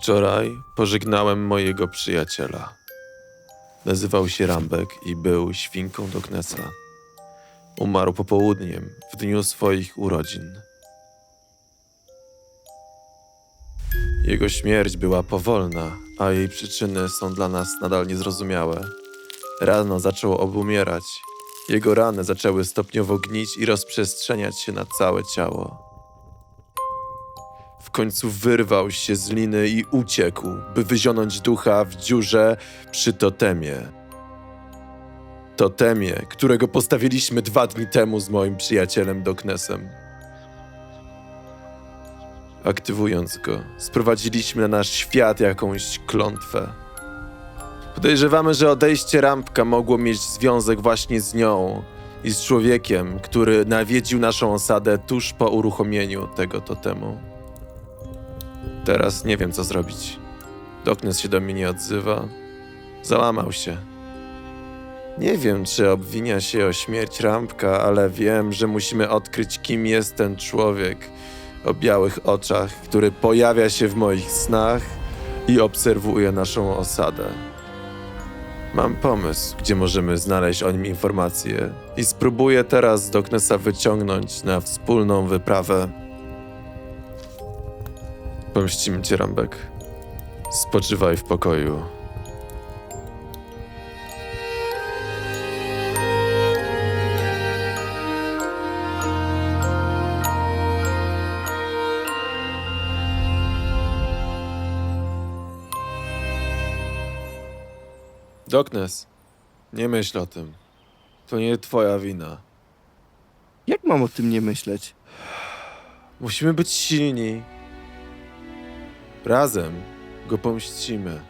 Wczoraj pożegnałem mojego przyjaciela. Nazywał się Rambek i był świnką do Knesa. Umarł popołudniem, w dniu swoich urodzin. Jego śmierć była powolna, a jej przyczyny są dla nas nadal niezrozumiałe. Rano zaczął obumierać. Jego rany zaczęły stopniowo gnić i rozprzestrzeniać się na całe ciało. W końcu wyrwał się z liny i uciekł, by wyzionąć ducha w dziurze przy totemie. Totemie, którego postawiliśmy dwa dni temu z moim przyjacielem Doknesem. Aktywując go, sprowadziliśmy na nasz świat jakąś klątwę. Podejrzewamy, że odejście Rampka mogło mieć związek właśnie z nią i z człowiekiem, który nawiedził naszą osadę tuż po uruchomieniu tego totemu. Teraz nie wiem, co zrobić. Doknes się do mnie nie odzywa. Załamał się. Nie wiem, czy obwinia się o śmierć Rampka, ale wiem, że musimy odkryć, kim jest ten człowiek o białych oczach, który pojawia się w moich snach i obserwuje naszą osadę. Mam pomysł, gdzie możemy znaleźć o nim informacje i spróbuję teraz Doknesa wyciągnąć na wspólną wyprawę. Pomścimy cię, Rambek. Spoczywaj w pokoju. Doknes, nie myśl o tym. To nie twoja wina. Jak mam o tym nie myśleć? Musimy być silni. Razem go pomścimy.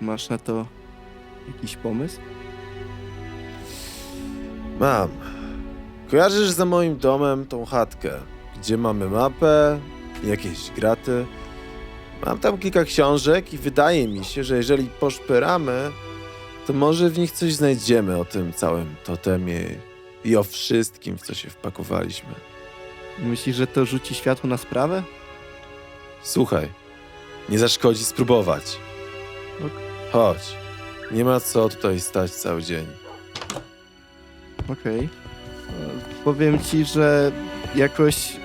Masz na to jakiś pomysł? Mam. Kojarzysz za moim domem tą chatkę, gdzie mamy mapę, jakieś graty. Mam tam kilka książek i wydaje mi się, że jeżeli poszperamy, to może w nich coś znajdziemy o tym całym totemie i o wszystkim, w co się wpakowaliśmy. Myślisz, że to rzuci światło na sprawę? Słuchaj, nie zaszkodzi spróbować. Chodź. Nie ma co tutaj stać cały dzień. Okej. E, Powiem ci, że jakoś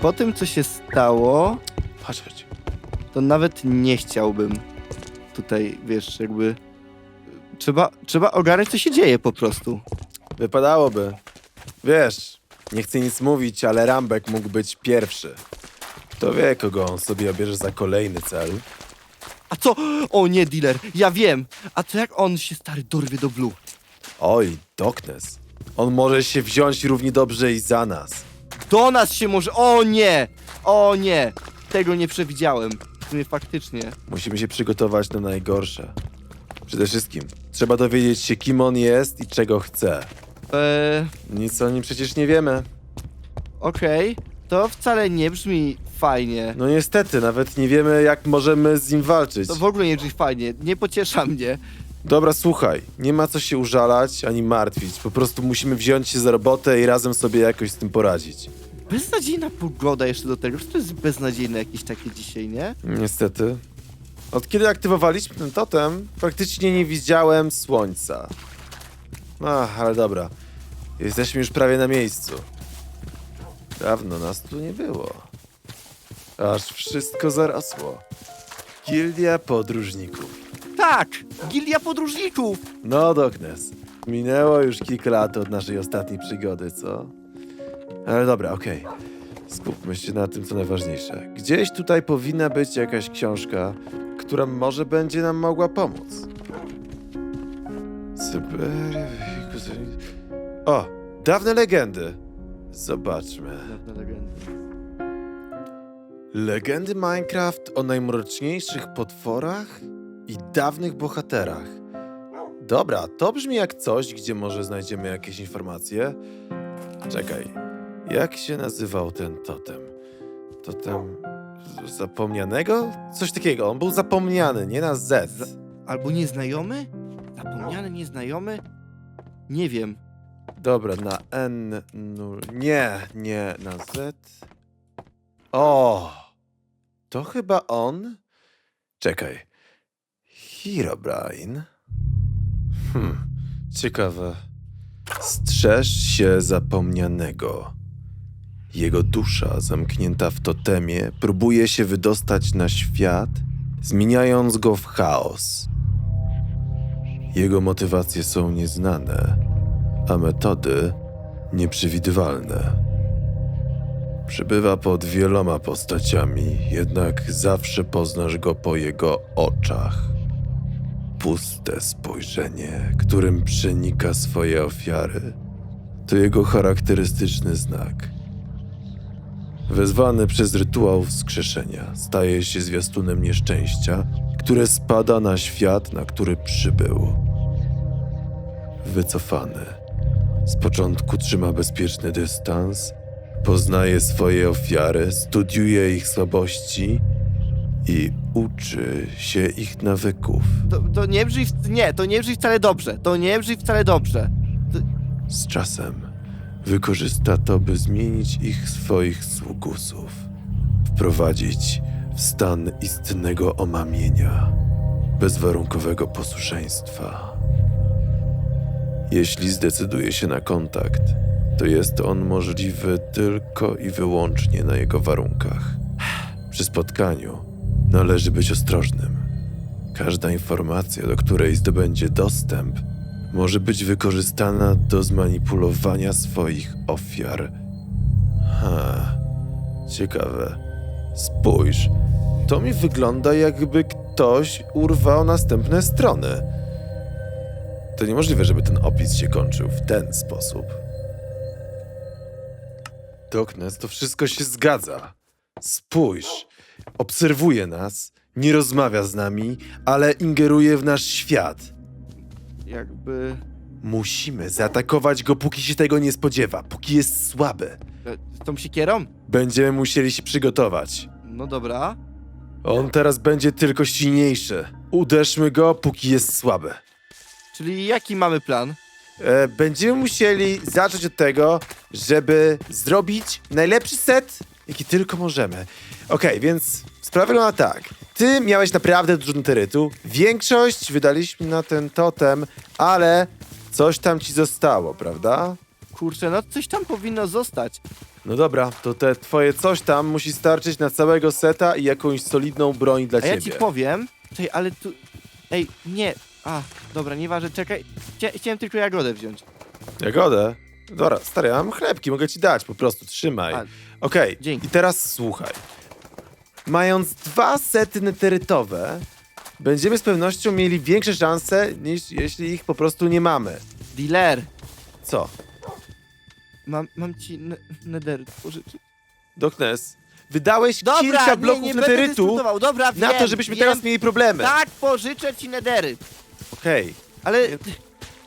po tym, co się stało, Chodź, chodź. to nawet nie chciałbym tutaj, wiesz, jakby... Trzeba, trzeba ogarnąć, co się dzieje po prostu. Wypadałoby. Wiesz, nie chcę nic mówić, ale Rambek mógł być pierwszy. Kto wie, kogo on sobie obierze za kolejny cel. A co? O nie, dealer, ja wiem! A co jak on się, stary, dorwie do Blue? Oj, Doknes. On może się wziąć równie dobrze i za nas. Do nas się może... O nie! O nie! Tego nie przewidziałem. W sumie faktycznie. Musimy się przygotować na najgorsze. Przede wszystkim, trzeba dowiedzieć się, kim on jest i czego chce. Eee, Nic o nim przecież nie wiemy. okej. To wcale nie brzmi fajnie. No niestety, nawet nie wiemy, jak możemy z nim walczyć. To w ogóle nie brzmi fajnie. Nie pociesza mnie. Dobra, słuchaj, nie ma co się użalać ani martwić. Po prostu musimy wziąć się za robotę i razem sobie jakoś z tym poradzić. Beznadziejna pogoda jeszcze do tego. To jest beznadziejne jakieś takie dzisiaj, nie? Niestety. Od kiedy aktywowaliśmy ten totem, praktycznie nie widziałem słońca. Ach, ale dobra. Jesteśmy już prawie na miejscu. Dawno nas tu nie było. Aż wszystko zarosło. Gildia podróżników. Tak! Gilia podróżników! No, Doknes. Minęło już kilka lat od naszej ostatniej przygody, co? Ale dobra, okej. Skupmy się na tym, co najważniejsze. Gdzieś tutaj powinna być jakaś książka, która może będzie nam mogła pomóc. Syberia... O! Dawne legendy! Zobaczmy. Dawne legendy. Legendy Minecraft o najmroczniejszych potworach i dawnych bohaterach. Dobra, to brzmi jak coś, gdzie może znajdziemy jakieś informacje. Czekaj, jak się nazywał ten totem? Totem zapomnianego? Coś takiego, on był zapomniany, nie na Z. Albo nieznajomy? Zapomniany nieznajomy? Nie wiem. Dobra, na N, nul. Nie, nie, na Z. O! To chyba on? Czekaj. Herobrine? Hmm, ciekawe. Strzeż się zapomnianego. Jego dusza, zamknięta w totemie, próbuje się wydostać na świat, zmieniając go w chaos. Jego motywacje są nieznane, a metody nieprzewidywalne. Przybywa pod wieloma postaciami, jednak zawsze poznasz go po jego oczach. Puste spojrzenie, którym przenika swoje ofiary, to jego charakterystyczny znak. Wezwany przez rytuał wskrzeszenia, staje się zwiastunem nieszczęścia, które spada na świat, na który przybył. Wycofany. Z początku trzyma bezpieczny dystans, poznaje swoje ofiary, studiuje ich słabości i uczy się ich nawyków. To, to nie brzmi, w- nie, to nie brzmi wcale dobrze. To nie brzmi wcale dobrze. Z czasem wykorzysta to, by zmienić ich swoich sługusów, wprowadzić w stan istnego omamienia, bezwarunkowego posłuszeństwa. Jeśli zdecyduje się na kontakt, to jest on możliwy tylko i wyłącznie na jego warunkach. Przy spotkaniu należy być ostrożnym. Każda informacja, do której zdobędzie dostęp, może być wykorzystana do zmanipulowania swoich ofiar. Ha, ciekawe. Spójrz, to mi wygląda jakby ktoś urwał następne strony. To niemożliwe, żeby ten opis się kończył w ten sposób. Doknes, to wszystko się zgadza. Spójrz, obserwuje nas, nie rozmawia z nami, ale ingeruje w nasz świat. Jakby... Musimy zaatakować go, póki się tego nie spodziewa, póki jest słaby. e, Z tą sikierą? Będziemy musieli się przygotować. No dobra. On teraz będzie tylko silniejszy. Uderzmy go, póki jest słaby. Czyli jaki mamy plan? E, będziemy musieli zacząć od tego, żeby zrobić najlepszy set, jaki tylko możemy. Okej, więc sprawa wygląda tak. Ty miałeś naprawdę dużo neterytu. Większość wydaliśmy na ten totem, ale coś tam ci zostało, prawda? Kurczę, no coś tam powinno zostać. No dobra, to te twoje coś tam musi starczyć na całego seta i jakąś solidną broń dla A ciebie. ja ci powiem... Czekaj, ale tu... Ej, nie. A, dobra, nieważne, czekaj. Chcia, chciałem tylko jagodę wziąć. Jagodę? Dobra, stary, ja mam chlebki, mogę ci dać, po prostu trzymaj. A, Okej, dzięki. i teraz słuchaj. Mając dwa sety neterytowe, będziemy z pewnością mieli większe szanse, niż jeśli ich po prostu nie mamy. dealer. Co? Mam, mam ci ne- nederyt pożyczyć. Doknes, wydałeś Dobra, kilka nie, bloków nie będę neterytu dyskutował. Dobra, na wiem, to, żebyśmy wiem. teraz mieli problemy. Tak, pożyczę ci nederyt. Okej, Ale...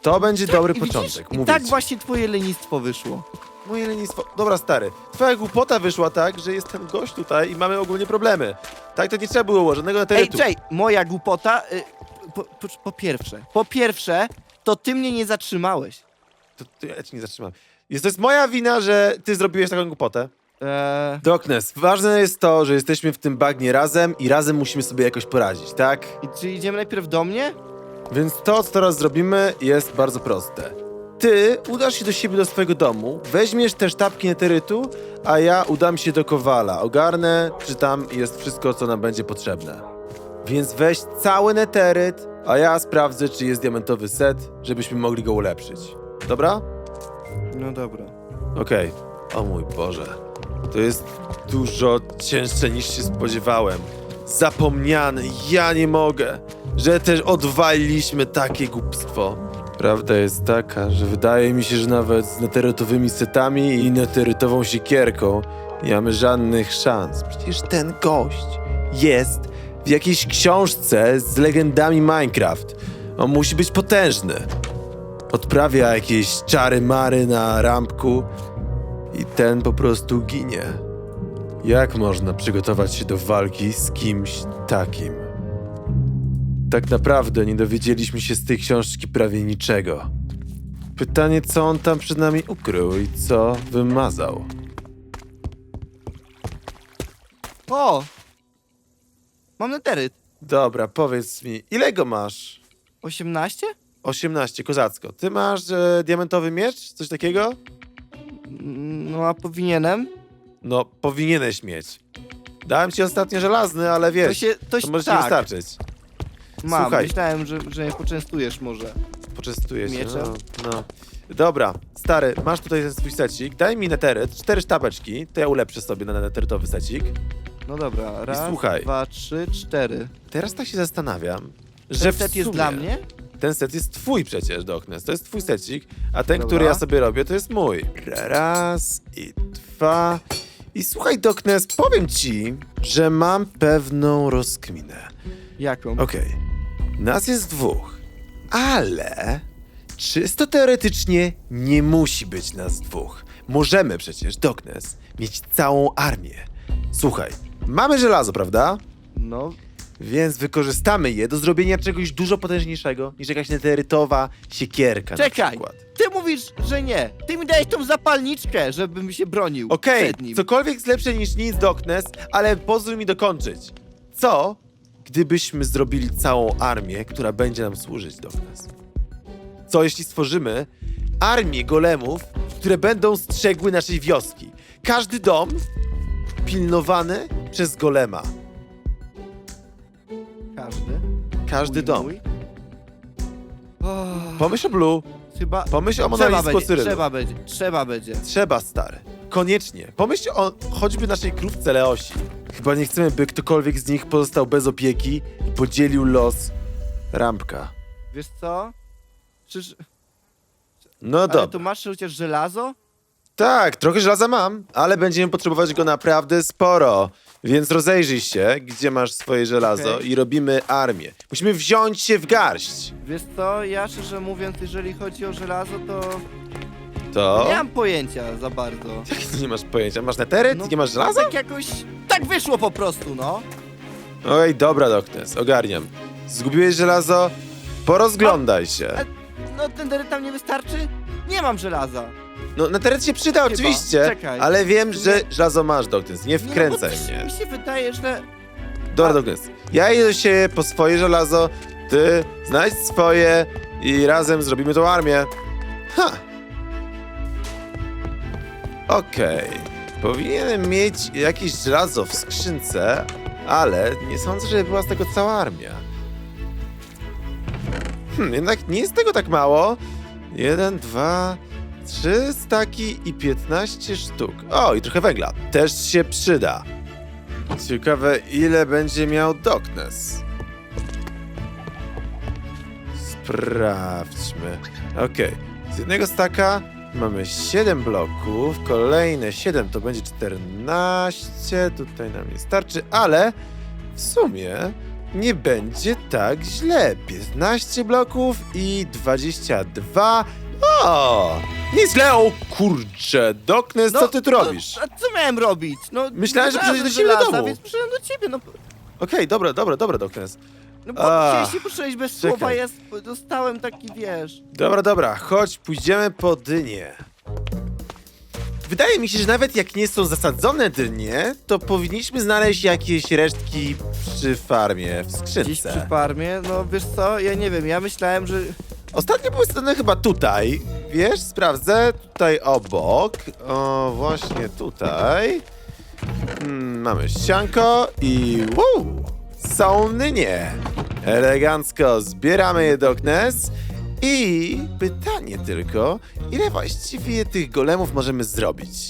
to będzie dobry widzisz, początek, I mówię tak ci. właśnie twoje lenistwo wyszło. Moje lenistwo. Dobra, stary. Twoja głupota wyszła tak, że jest ten gość tutaj i mamy ogólnie problemy. Tak to nie trzeba było, żadnego Ej, neterytu. czej, moja głupota... Y, po, po, po pierwsze, po pierwsze, to ty mnie nie zatrzymałeś. To, to ja cię nie zatrzymam. Jest to jest moja wina, że ty zrobiłeś taką głupotę. Eee, Doknes, ważne jest to, że jesteśmy w tym bagnie razem i razem musimy sobie jakoś poradzić, tak? i czy idziemy najpierw do mnie? Więc to, co teraz zrobimy, jest bardzo proste. Ty udasz się do siebie, do swojego domu, weźmiesz te sztabki neterytu, a ja udam się do Kowala. Ogarnę, czy tam jest wszystko, co nam będzie potrzebne. Więc weź cały neteryt, a ja sprawdzę, czy jest diamentowy set, żebyśmy mogli go ulepszyć. Dobra? No dobra. Okej. O mój Boże. To jest dużo cięższe niż się spodziewałem. Zapomniany, ja nie mogę, że też odwaliliśmy takie głupstwo. Prawda jest taka, że wydaje mi się, że nawet z neterytowymi setami i neterytową siekierką nie mamy żadnych szans. Przecież ten gość jest w jakiejś książce z legendami Minecraft. On musi być potężny odprawia jakieś czary mary na rampku i ten po prostu ginie. Jak można przygotować się do walki z kimś takim? Tak naprawdę nie dowiedzieliśmy się z tej książki prawie niczego. Pytanie, co on tam przed nami ukrył i co wymazał. O! Mam nederyt. Dobra, powiedz mi, ile go masz? 18? 18, kozacko. Ty masz e, diamentowy miecz? Coś takiego? No a powinienem? No, powinieneś mieć. Dałem ci ostatnio żelazny, ale wiesz, To się, to, się może ci tak, wystarczyć. Mam. Słuchaj. Myślałem, że, że mnie poczęstujesz może. Poczęstuję się. Mieczem? No, no. Dobra, stary, masz tutaj ten swój secik. Daj mi neteryt, cztery sztabeczki, to ja ulepszę sobie na neterytowy secik. No dobra, raz, słuchaj. dwa, trzy, cztery. Teraz tak się zastanawiam, że Ten w set jest sumie dla mnie? Ten set jest twój przecież, Doknes. To jest twój secik, a ten, Dobra. który ja sobie robię, to jest mój. Raz i dwa. I słuchaj, Doknes, powiem ci, że mam pewną rozkminę. Jaką? Okej, nas jest dwóch, ale czysto teoretycznie nie musi być nas dwóch. Możemy przecież, Doknes, mieć całą armię. Słuchaj, mamy żelazo, prawda? No, Więc wykorzystamy je do zrobienia czegoś dużo potężniejszego niż jakaś neterytowa siekierka na czekaj! przykład. Ty mówisz, że nie. Ty mi dałeś tą zapalniczkę, żebym się bronił Okej, przed nim. cokolwiek jest lepsze niż nic, Doknes, ale pozwól mi dokończyć. Co, gdybyśmy zrobili całą armię, która będzie nam służyć, Doknes? Co, jeśli stworzymy armię golemów, które będą strzegły naszej wioski? Każdy dom pilnowany przez golema. Każdy? Każdy dom. mój? O, Pomyśl o Blue, chyba... pomyśl o Trzeba Monalisku będzie, Cyrylu. trzeba będzie, trzeba będzie. Trzeba, stary. Koniecznie. Pomyśl o choćby naszej krówce Leosi. Chyba nie chcemy, by ktokolwiek z nich pozostał bez opieki i podzielił los Rampka. Wiesz co? Czyż... No Ale dobra. tu masz chociaż żelazo? Tak, trochę żelaza mam, ale będziemy potrzebować go naprawdę sporo. Więc rozejrzyj się, gdzie masz swoje żelazo Okej. i robimy armię. Musimy wziąć się w garść. Wiesz co, ja szczerze mówiąc, jeżeli chodzi o żelazo, to To? nie mam pojęcia za bardzo. Jak to nie masz pojęcia? Masz neteryt? No, nie masz żelaza? Tak jakoś... Tak wyszło po prostu, no. Oj, dobra, Doknes, ogarniam. Zgubiłeś żelazo? Porozglądaj się. A, no ten dery tam nie wystarczy? Nie mam żelaza. No, neteryt się przyda Chyba. oczywiście, Czekaj. ale wiem, że Nie- żelazo masz, Doknes, nie Nie, wkręcaj no, bo mnie. Mi się wydaje, że... Dobra, Doknes, ja idę się po swoje żelazo, ty znajdź swoje i razem zrobimy tą armię. Ha! Okej, powinienem mieć jakieś żelazo w skrzynce, ale nie sądzę, żeby była z tego cała armia. Hmm, jednak nie jest tego tak mało. Jeden, dwa, trzy staki i 15 sztuk. O, i trochę węgla. Też się przyda. Ciekawe, ile będzie miał Doknes. Sprawdźmy. Okej, z jednego staka mamy 7 bloków, kolejne 7 to będzie 14, tutaj nam nie starczy, ale w sumie nie będzie tak źle. 15 bloków i 22. O! Nie źle, o kurcze! Doknes, co ty tu robisz? No, a co miałem robić? No, Myślałem, że przyjdziesz do siebie do domu. więc przyszedłem do ciebie, no. Okej, dobra, dobra, dobra, Doknes. No bo A, chciałeś się poszedłeś bez czekaj. słowa, ja dostałem taki, wiesz... Dobra, dobra, chodź, pójdziemy po dynie. Wydaje mi się, że nawet jak nie są zasadzone dynie, to powinniśmy znaleźć jakieś resztki przy farmie w Gdzieś skrzynce. przy farmie, no wiesz co, ja nie wiem, ja myślałem, że... Ostatnio były sadzone chyba tutaj. Wiesz, sprawdzę. Tutaj obok. O, właśnie tutaj. Mm, mamy ścianko i wow! Są dynie. Elegancko zbieramy je do Knes. I pytanie tylko, ile właściwie tych golemów możemy zrobić?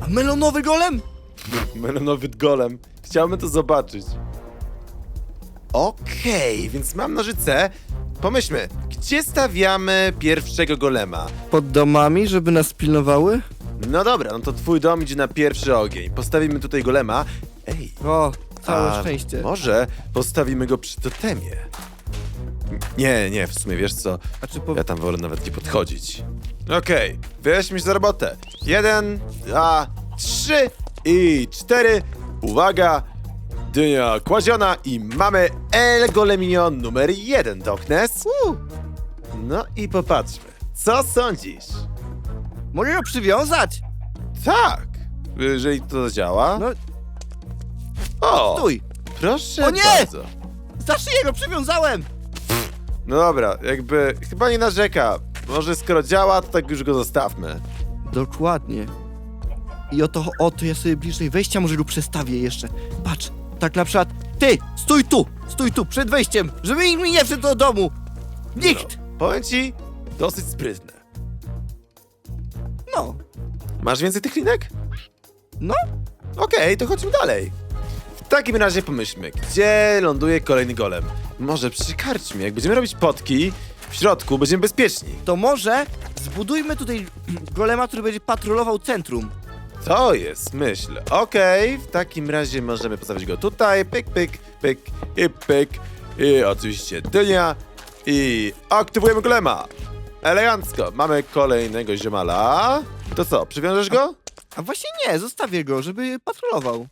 A melonowy golem? Melonowy golem. Chciałbym to zobaczyć. Okej, więc mam nożyce. Pomyślmy, gdzie stawiamy pierwszego golema? Pod domami, żeby nas pilnowały? No dobra, no to twój dom idzie na pierwszy ogień. Postawimy tutaj golema. Ej, O, całe a szczęście. Może postawimy go przy totemie. Nie, nie, w sumie wiesz co? A czy po... Ja tam wolę nawet nie podchodzić. Okej, weźmy się za robotę. Jeden, dwa, trzy i cztery. Uwaga! Dynia kładziona i mamy El Goleminion numer jeden, Doknes. No i popatrzmy. Co sądzisz? mogę go przywiązać? Tak, jeżeli to działa. No, O, stój. proszę O nie! bardzo. Za szyję go przywiązałem! No dobra, jakby chyba nie narzeka. Może skoro działa, to tak już go zostawmy. Dokładnie. I oto, oto ja sobie bliżej wejścia może go przestawię jeszcze. Patrz, tak na przykład, ty, stój tu, stój tu, przed wejściem, żeby nikt mi nie wszedł do domu. Nikt! No, powiem ci, dosyć sprytne. No, Masz więcej tych linek? no, Okej, to chodźmy dalej. W takim razie pomyślmy, gdzie ląduje kolejny golem? Może przy karczmie, jak będziemy robić potki, w środku będziemy bezpieczni. to może zbudujmy tutaj golema, który będzie patrolował centrum. To jest myśl. Okej, w takim razie możemy postawić go tutaj. Pyk, pyk, pyk i pyk. I oczywiście dynia. I aktywujemy golema. Elegancko. Mamy kolejnego ziomala. To co, przywiążesz go? A właśnie nie, zostawię go, żeby patrolował.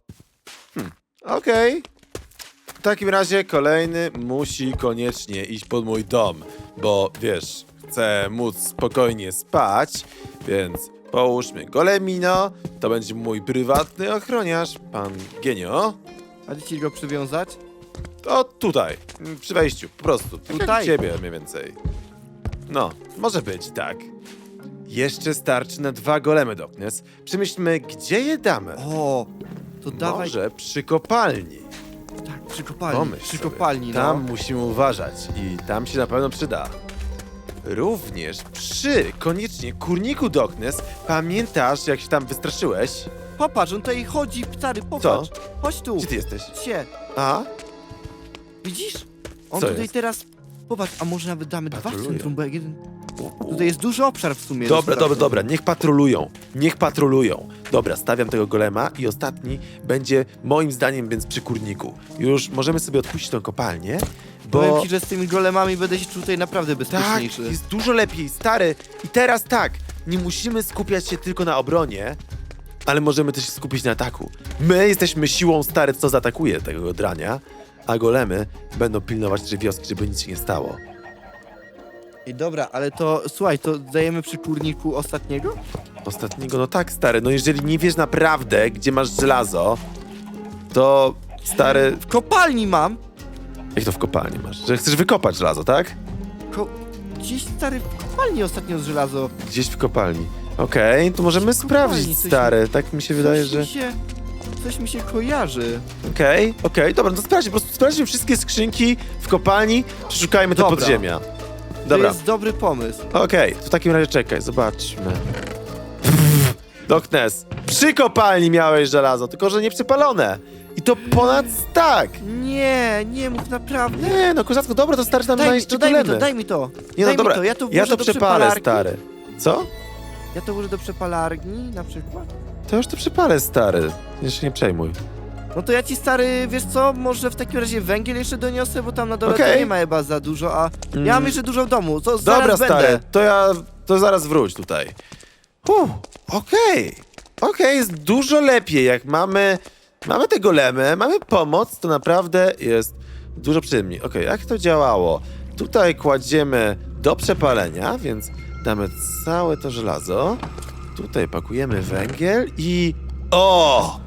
Okej. W takim razie kolejny musi koniecznie iść pod mój dom, bo wiesz, chcę móc spokojnie spać, więc połóżmy golemino, to będzie mój prywatny ochroniarz, pan Genio. A gdzie ci go przywiązać? To tutaj, przy wejściu, po prostu. Tutaj? U ciebie mniej więcej. No, może być tak. Jeszcze starczy na dwa golemy, Doknes. Przemyślmy, gdzie je damy. O, to dawaj. Może przy kopalni. Tak, przy kopalni. Pomyśl przy sobie. kopalni, no. Tam musimy uważać i tam się na pewno przyda. Również przy, koniecznie, kurniku Doknes, pamiętasz jak się tam wystraszyłeś? Popatrz, on tutaj chodzi, stary, popatrz. Chodź tu. Gdzie ty jesteś? Się. A? Widzisz? On Co tutaj jest? teraz. Popatrz, a może nawet damy dwa w Patroluje. centrum, bo jak jeden. Tutaj jest duży obszar w sumie. Dobra, do dobra, dobra, niech patrolują. Niech patrolują. Dobra, stawiam tego golema i ostatni będzie moim zdaniem więc przy kurniku. Już możemy sobie odpuścić tą kopalnię, Powiem bo... ci, że z tymi golemami będę się czuł tutaj naprawdę Tak, bezpieczniejszy. jest dużo lepiej, stary. I teraz tak, nie musimy skupiać się tylko na obronie, ale możemy też się skupić na ataku. My jesteśmy siłą stary, co zaatakuje tego drania, a golemy będą pilnować tej wioski, żeby nic się nie stało. I dobra, ale to słuchaj, to dajemy przy kurniku ostatniego? Ostatniego, no tak, stary, no jeżeli nie wiesz naprawdę, gdzie masz żelazo, to stary, W kopalni mam! jak to w kopalni masz? Że chcesz wykopać żelazo, tak? Ko Gdzieś stary w kopalni ostatnio z żelazo. Gdzieś w kopalni. Okej, to możemy w kopalni, sprawdzić, coś stary. Tak mi się wydaje, coś że... Mi się, coś mi się kojarzy. Okej, okej, dobra, no to sprawdźmy, po prostu sprawdźmy wszystkie skrzynki w kopalni, przeszukajmy te Dobra. podziemia. To Dobra, jest dobry pomysł. okej, to w takim razie czekaj, zobaczmy. Doknes, przy kopalni miałeś żelazo, tylko że nie przypalone. I to ponad tak. Nie, nie mów naprawdę. Nie, no kozacko, dobra, to starczy nam Daj mi znaleźć to, daj mi to, daj mi to. Nie no daj dobra, mi to, ja to ja włożę to do przepalę, przepalarki. stary. Co? Ja to włożę do przepalarni na przykład. To już to przepalę, stary. Jeszcze nie przejmuj. No to ja ci stary, wiesz co, może w takim razie węgiel jeszcze doniosę, bo tam na dole to nie ma chyba za dużo, a Mm. ja mam jeszcze dużo w domu, to Dobra, zaraz stary, będę. to ja, to zaraz wróć tutaj. Huh, okej, okej, jest dużo lepiej, jak mamy, mamy te golemy, mamy pomoc, to naprawdę jest dużo przyjemniej. Okej, jak to działało? Tutaj kładziemy do przepalenia, więc damy całe to żelazo. Tutaj pakujemy węgiel i... O!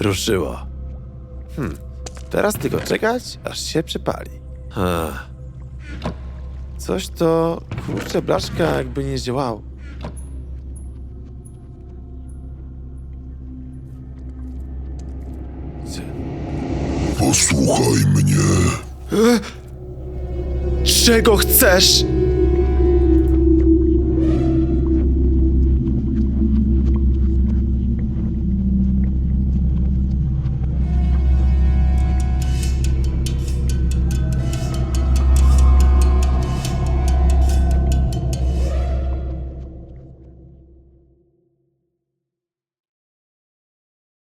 Ruszyło. Hmm, teraz tylko czekać, aż się przepali. Hmm. Coś to, kurczę, blaszka jakby nie działało. Gdzie? Posłuchaj mnie. Czego chcesz?